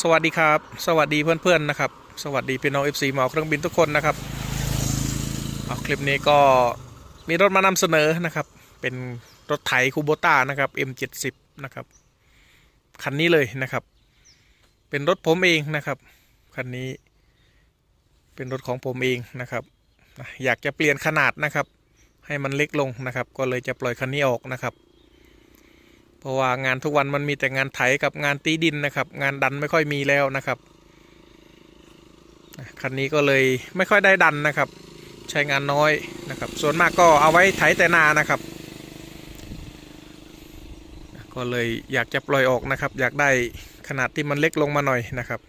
สวัสดีครับ สวัสดีเพื่อนๆนะครับ สวัสดีพี่น้อง FC หมอเครื่องบินทุกคนนะครับเอาคลิปนี้ก็มีรถมานำเสนอนะครับ เป็นรถไถคูโบต้านะครับ M70 นะครับ คันนี้เลยนะครับ เป็นรถผมเองนะครับ คันนี้ เป็นรถของผมเองนะครับ อยากจะเปลี่ยนขนาดนะครับ ให้มันเล็กลงนะครับ ก็เลยจะปล่อยคันนี้ออกนะครับ เพราะว่างานทุกวันมันมีแต่งานไถกับงานตีดินนะครับ งานดันไม่ค่อยมีแล้วนะครับคันนี้ก็เลยไม่ค่อยได้ดันนะครับ ใช้งานน้อยนะครับ ส่วนมากก็เอาไว้ไถแต่นานะครับ ก็เลยอยากจะปล่อยออกนะครับ อยากได้ขนาดที่มันเล็กลงมาหน่อยนะครับ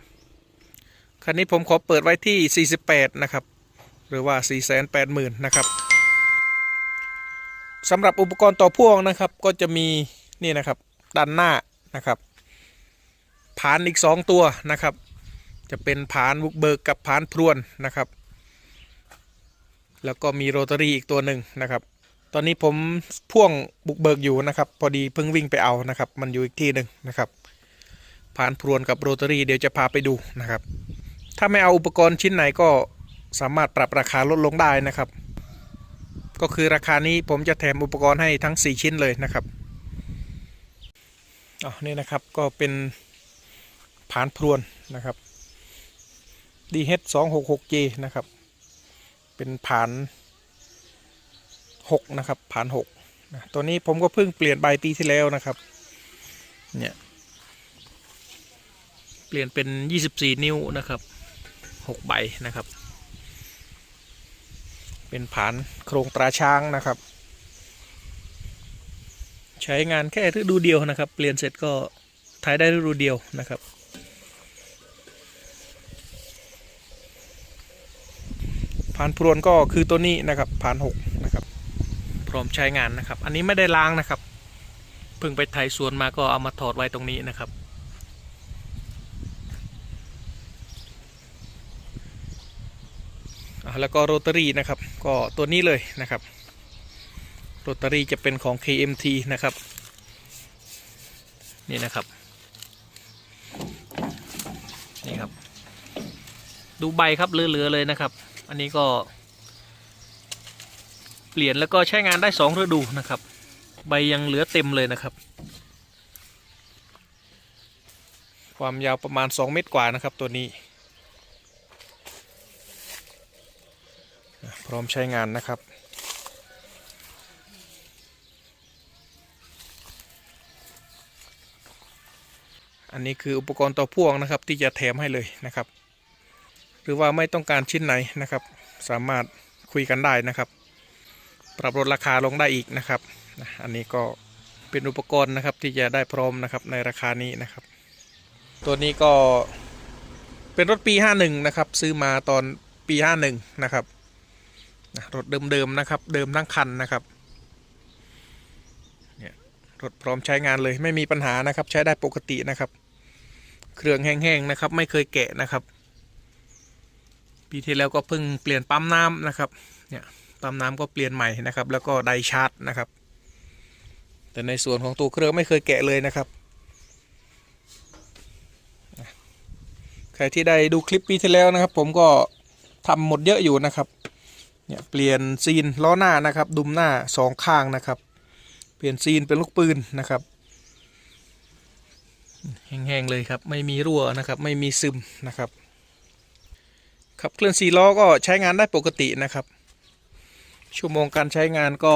คันนี้ผมขอเปิดไว้ที่ 48 นะครับ หรือว่า 480,000 นะครับสำหรับอุปกรณ์ต่อพ่วงนะครับ ก็จะมี นี่นะครับ ด้านหน้านะครับผานอีก 2 ตัวนะครับ จะเป็นผานบุกเบิกกับผานพรวนนะครับ แล้วก็มีโรตารีอีกตัวหนึ่งนะครับ ตอนนี้ผมพ่วงบุกเบิกอยู่นะครับ พอดีเพิ่งวิ่งไปเอานะครับ มันอยู่อีกที่หนึ่งนะครับผานพรวนกับโรตารีเดี๋ยวจะพาไปดูนะครับ ถ้าไม่เอาอุปกรณ์ชิ้นไหนก็สามารถปรับราคาลดลงได้นะครับ ก็คือราคานี้ผมจะแถมอุปกรณ์ให้ทั้ง 4 ชิ้นเลยนะครับ อ๋อนี่นะครับก็เป็นผานพรวนนะครับ DH 2 6 6 J นะครับ เป็นผาน 6 นะครับผาน6นะตัวนี้ผมก็เพิ่งเปลี่ยนใบปีที่แล้วนะครับ เนี่ย เปลี่ยนเป็น 24 นิ้วนะครับ 6 ใบนะครับ เป็นผานโครงตราช้างนะครับ ใช้งานแค่ฤดูเดียวนะครับ เปลี่ยนเสร็จก็ถ่ายได้ฤดูเดียวนะครับ ผ่านพรวนก็คือตัวนี้นะครับผ่านหกนะครับ พร้อมใช้งานนะครับ อันนี้ไม่ได้ล้างนะครับเพิ่งไปไถสวนมาก็เอามาถอดไว้ตรงนี้นะครับแล้วก็โรตารี่นะครับ ก็ตัวนี้เลยนะครับ โรตารี่จะเป็นของ KMT นะครับ นี่นะครับ นี่ครับ ดูใบครับเลือๆเลยนะครับ อันนี้ก็ เปลี่ยนแล้วก็ใช้งานได้สองฤดูนะครับ ใบยังเหลือเต็มเลยนะครับ ความยาวประมาณ 2 เมตรกว่านะครับตัวนี้ พร้อมใช้งานนะครับ อันนี้คืออุปกรณ์ต่อพ่วงนะครับที่จะแถมให้เลยนะครับ หรือว่าไม่ต้องการชิ้นไหนนะครับ สามารถคุยกันได้นะครับ ปรับลดราคาลงได้อีกนะครับ อันนี้ก็เป็นอุปกรณ์นะครับที่จะได้พร้อมนะครับในราคานี้นะครับ ตัวนี้ก็เป็นรถปี 51 นะครับ ซื้อมาตอนปี 51 นะครับรถเดิมๆนะครับ เดิมทั้งคันนะครับเนี่ยรถพร้อมใช้งานเลยไม่มีปัญหานะครับ ใช้ได้ปกตินะครับ เครื่องแห้งๆนะครับ ไม่เคยแกะนะครับ ปีที่แล้วก็เพิ่งเปลี่ยนปั๊มน้ำนะครับ เนี่ยปั๊มน้ำก็เปลี่ยนใหม่นะครับ แล้วก็ไดชาร์จนะครับ แต่ในส่วนของตัวเครื่องไม่เคยแกะเลยนะครับใครที่ได้ดูคลิปปีที่แล้วนะครับ ผมก็ทำหมดเยอะอยู่นะครับ เนี่ยเปลี่ยนซีนล้อหน้านะครับ ดุมหน้าสองข้างนะครับ เปลี่ยนซีนเป็นลูกปืนนะครับ แห้งๆเลยครับ ไม่มีรั่วนะครับ ไม่มีซึมนะครับ ขับเคลื่อนสี่ล้อก็ใช้งานได้ปกตินะครับ ชั่วโมงการใช้งานก็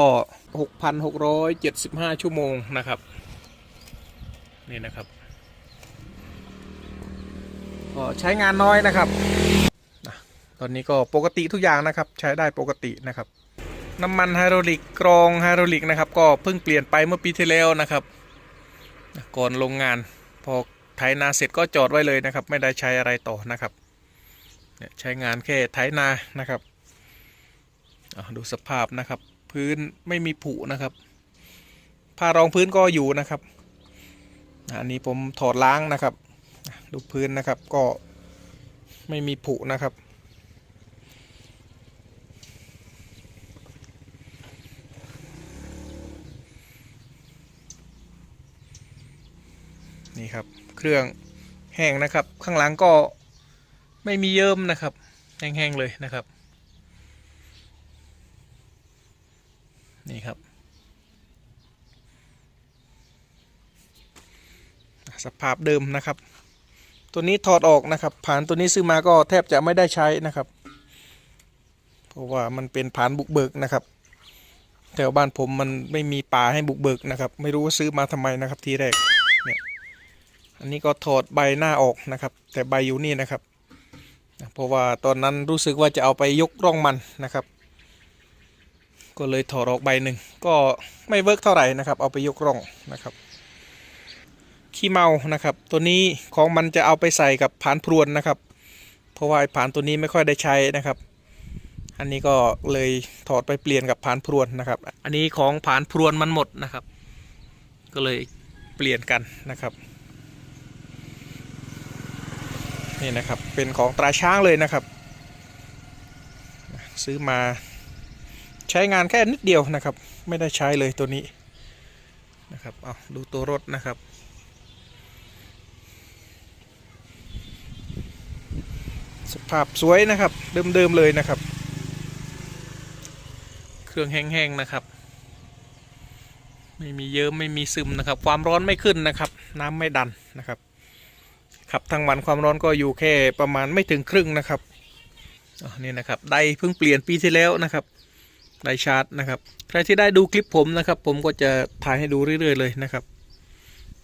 6,675 ชั่วโมงนะครับนี่นะครับก็ใช้งานน้อยนะครับตอนนี้ก็ปกติทุกอย่างนะครับใช้ได้ปกตินะครับน้ำมันไฮดรอลิกกรองไฮดรอลิกนะครับ ก็เพิ่งเปลี่ยนไปเมื่อปีที่แล้วนะครับ ก่อนลงงาน พอไถนาเสร็จก็จอดไว้เลยนะครับ ไม่ได้ใช้อะไรต่อนะครับเนี่ยใช้งานแค่ไถนานะครับดูสภาพนะครับ พื้นไม่มีผุนะครับผ้ารองพื้นก็อยู่นะครับอันนี้ผมถอดล้างนะครับ ดูพื้นนะครับก็ไม่มีผุนะครับ นี่ครับ เครื่องแห้งนะครับ ข้างหลังก็ไม่มีเยิ้มนะครับ แห้งๆเลยนะครับ นี่ครับ สภาพเดิมนะครับ ตัวนี้ถอดออกนะครับผานตัวนี้ซื้อมาก็แทบจะไม่ได้ใช้นะครับ เพราะว่ามันเป็นผานบุกเบิกนะครับแถวบ้านผมมันไม่มีป่าให้บุกเบิกนะครับ ไม่รู้ว่าซื้อมาทำไมนะครับทีแรกเนี่ย อันนี้ก็ถอดใบหน้าออกนะครับ แต่ใบอยู่นี่นะครับ เพราะว่าตอนนั้นรู้สึกว่าจะเอาไปยกร่องมันนะครับ ก็เลยถอดออกใบหนึ่งก็ไม่เวิร์กเท่าไหร่นะครับ เอาไปยกร่องนะครับขี้เมานะครับ ตัวนี้ของมันจะเอาไปใส่กับผานพรวนนะครับ เพราะว่าผานตัวนี้ไม่ค่อยได้ใช้นะครับ อันนี้ก็เลยถอดไปเปลี่ยนกับผานพรวนนะครับ อันนี้ของผานพรวนมันหมดนะครับ ก็เลยเปลี่ยนกันนะครับ นี่นะครับเป็นของตราช้างเลยนะครับ ซื้อมาใช้งานแค่นิดเดียวนะครับ ไม่ได้ใช้เลยตัวนี้นะครับเอาดูตัวรถนะครับสภาพสวยนะครับ เดิมๆเลยนะครับ เครื่องแห้งๆนะครับ ไม่มีเยิ้มไม่มีซึมนะครับ ความร้อนไม่ขึ้นนะครับ น้ำไม่ดันนะครับ ขับทั้งวันความร้อนก็อยู่แค่ประมาณไม่ถึงครึ่งนะครับนี่นะครับได้เพิ่งเปลี่ยนปีที่แล้วนะครับไดชาร์จนะครับใครที่ได้ดูคลิปผมนะครับ ผมก็จะถ่ายให้ดูเรื่อย ๆ เลยนะครับ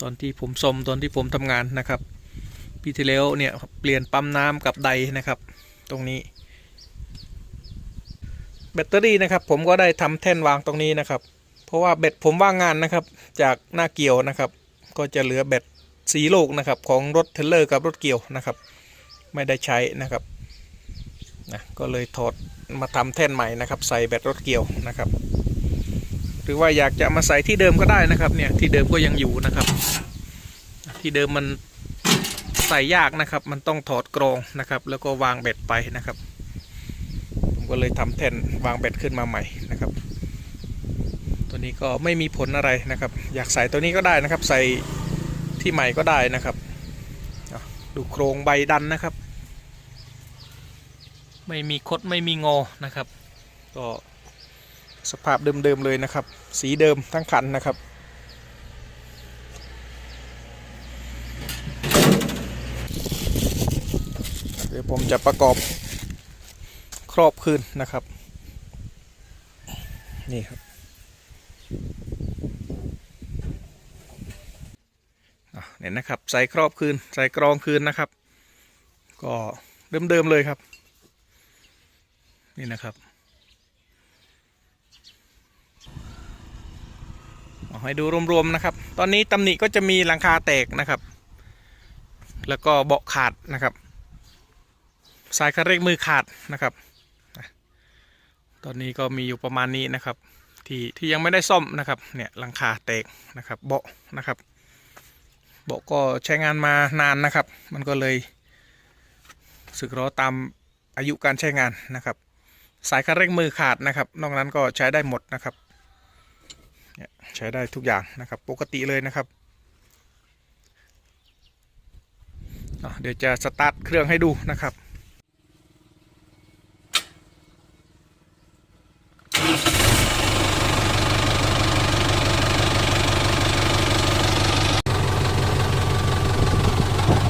ตอนที่ผมซ่อมตอนที่ผมทำงานนะครับปีที่แล้วเนี่ยเปลี่ยนปั๊มน้ำกับไดนะครับ ตรงนี้ แบตเตอรี่นะครับ ผมก็ได้ทำแท่นวางตรงนี้นะครับ เพราะว่าแบตผมว่างงานนะครับ จากหน้าเกี่ยวนะครับ ก็จะเหลือแบต สีโลกนะครับของรถเทลเลอร์กับรถเกี่ยวนะครับ ไม่ได้ใช้นะครับนะก็เลยถอดมาทำแท่นใหม่นะครับ ใส่แบตรถเกี่ยวนะครับ หรือว่าอยากจะมาใส่ที่เดิมก็ได้นะครับเนี่ยที่เดิมก็ยังอยู่นะครับ ที่เดิมมันใส่ยากนะครับ มันต้องถอดกรองนะครับ แล้วก็วางเบ็ดไปนะครับ ผมก็เลยทำแท่นวางเบ็ดขึ้นมาใหม่นะครับ ตัวนี้ก็ไม่มีผลอะไรนะครับ อยากใส่ตัวนี้ก็ได้นะครับ ใส่ ที่ใหม่ก็ได้นะครับอะดูโครงใบดันนะครับ ไม่มีคดไม่มีงอนะครับ ก็สภาพเดิมๆเลยนะครับ สีเดิมทั้งคันนะครับเดี๋ยวผมจะประกอบครอบคืนนะครับ นี่ครับอะ เนี่ยนะครับ ใส่ครอบคืน ใส่กรองคืนนะครับ ก็เดิมๆเลยครับ นี่นะครับเอาให้ดูรวมๆนะครับ ตอนนี้ตำหนิก็จะมีหลังคาแตกนะครับ แล้วก็เบาะขาดนะครับสายคันเร่งมือขาดนะครับ ตอนนี้ก็มีอยู่ประมาณนี้นะครับ ที่ที่ยังไม่ได้ซ่อมนะครับ เนี่ยหลังคาแตกนะครับ เบาะนะครับ เบาะก็ใช้งานมานานนะครับ มันก็เลยสึกล้อตามอายุการใช้งานนะครับ สายคันเร่งมือขาดนะครับ นอกนั้นก็ใช้ได้หมดนะครับใช้ได้ทุกอย่างนะครับ ปกติเลยนะครับเดี๋ยวจะสตาร์ทเครื่องให้ดูนะครับ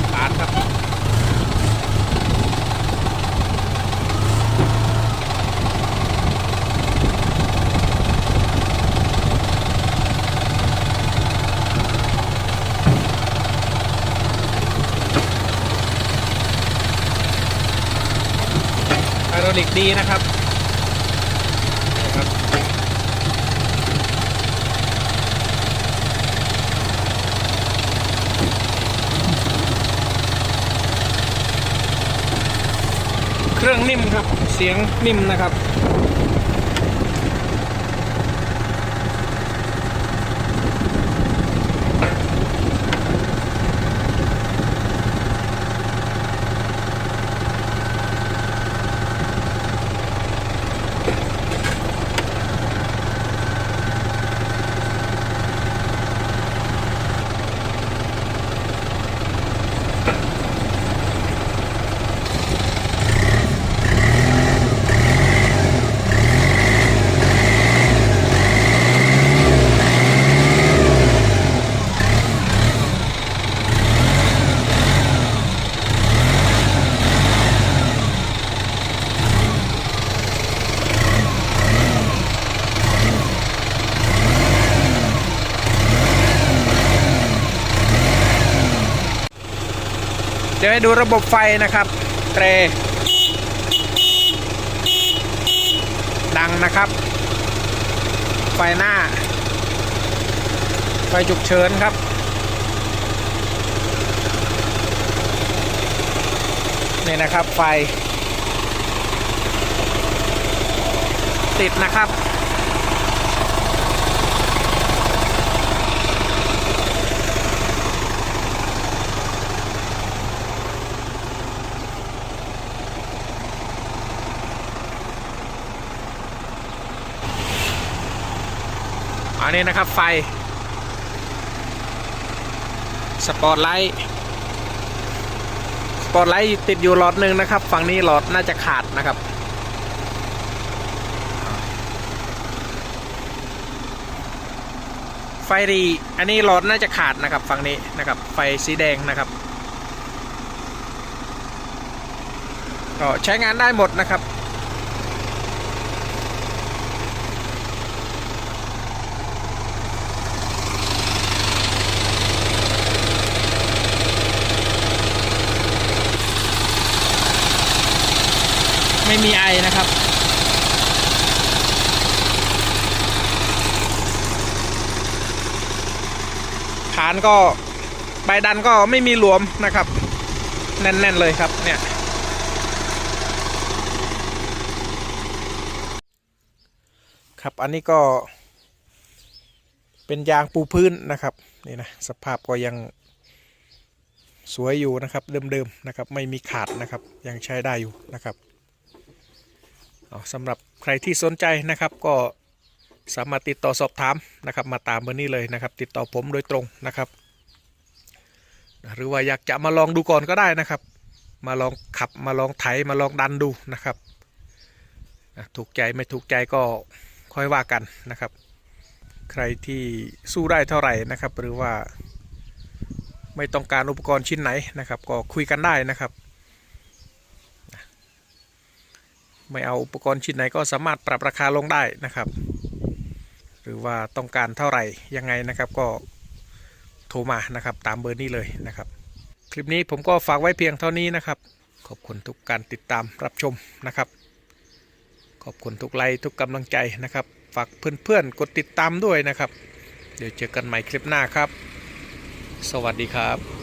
สตาร์ทครับ ไฮดรอลิ กดีนะครับนะครับเครื่องนิ่มครับ เสียงนิ่มนะครับ ดี๋ยวให้ดูระบบไฟนะครับเตรดังนะครับ ไฟหน้า ไฟฉุกเฉินครับ นี่นะครับไฟ ติดนะครับ อันนี้นะครับไฟ สปอตไลท์สปอตไลท์ติดอยู่หลอดหนึ่งนะครับ ฝั่งนี้หลอดน่าจะขาดนะครับ ไฟรีอันนี้หลอดน่าจะขาดนะครับ ฝั่งนี้นะครับ ไฟสีแดงนะครับก็ใช้งานได้หมดนะครับ ไม่มีไอนะครับ ฐานก็ใบดันก็ไม่มีหลวมนะครับ แน่น ๆ เลยครับเนี่ยครับอันนี้ก็ เป็นยางปูพื้นนะครับนี่นะสภาพก็ยังสวยอยู่นะครับเดิมๆนะครับไม่มีขาดนะครับยังใช้ได้อยู่นะครับ สำหรับใครที่สนใจนะครับก็สามารถติดต่อสอบถามนะครับ มาตามเบอร์นี้เลยนะครับ ติดต่อผมโดยตรงนะครับ หรือว่าอยากจะมาลองดูก่อนก็ได้นะครับ มาลองขับมาลองไถมาลองดันดูนะครับถูกใจไม่ถูกใจก็ค่อยว่ากันนะครับ ใครที่สู้ได้เท่าไหร่นะครับ หรือว่าไม่ต้องการอุปกรณ์ชิ้นไหนนะครับ ก็คุยกันได้นะครับ ไม่เอาอุปกรณ์ชิ้นไหนก็สามารถปรับราคาลงได้นะครับ หรือว่าต้องการเท่าไหร่ยังไงนะครับก็โทรมานะครับตามเบอร์นี้เลยนะครับ คลิปนี้ผมก็ฝากไว้เพียงเท่านี้นะครับ ขอบคุณทุกการติดตามรับชมนะครับ ขอบคุณทุกไลค์ทุกกำลังใจนะครับฝากเพื่อนๆกดติดตามด้วยนะครับ เดี๋ยวเจอกันใหม่คลิปหน้าครับ สวัสดีครับ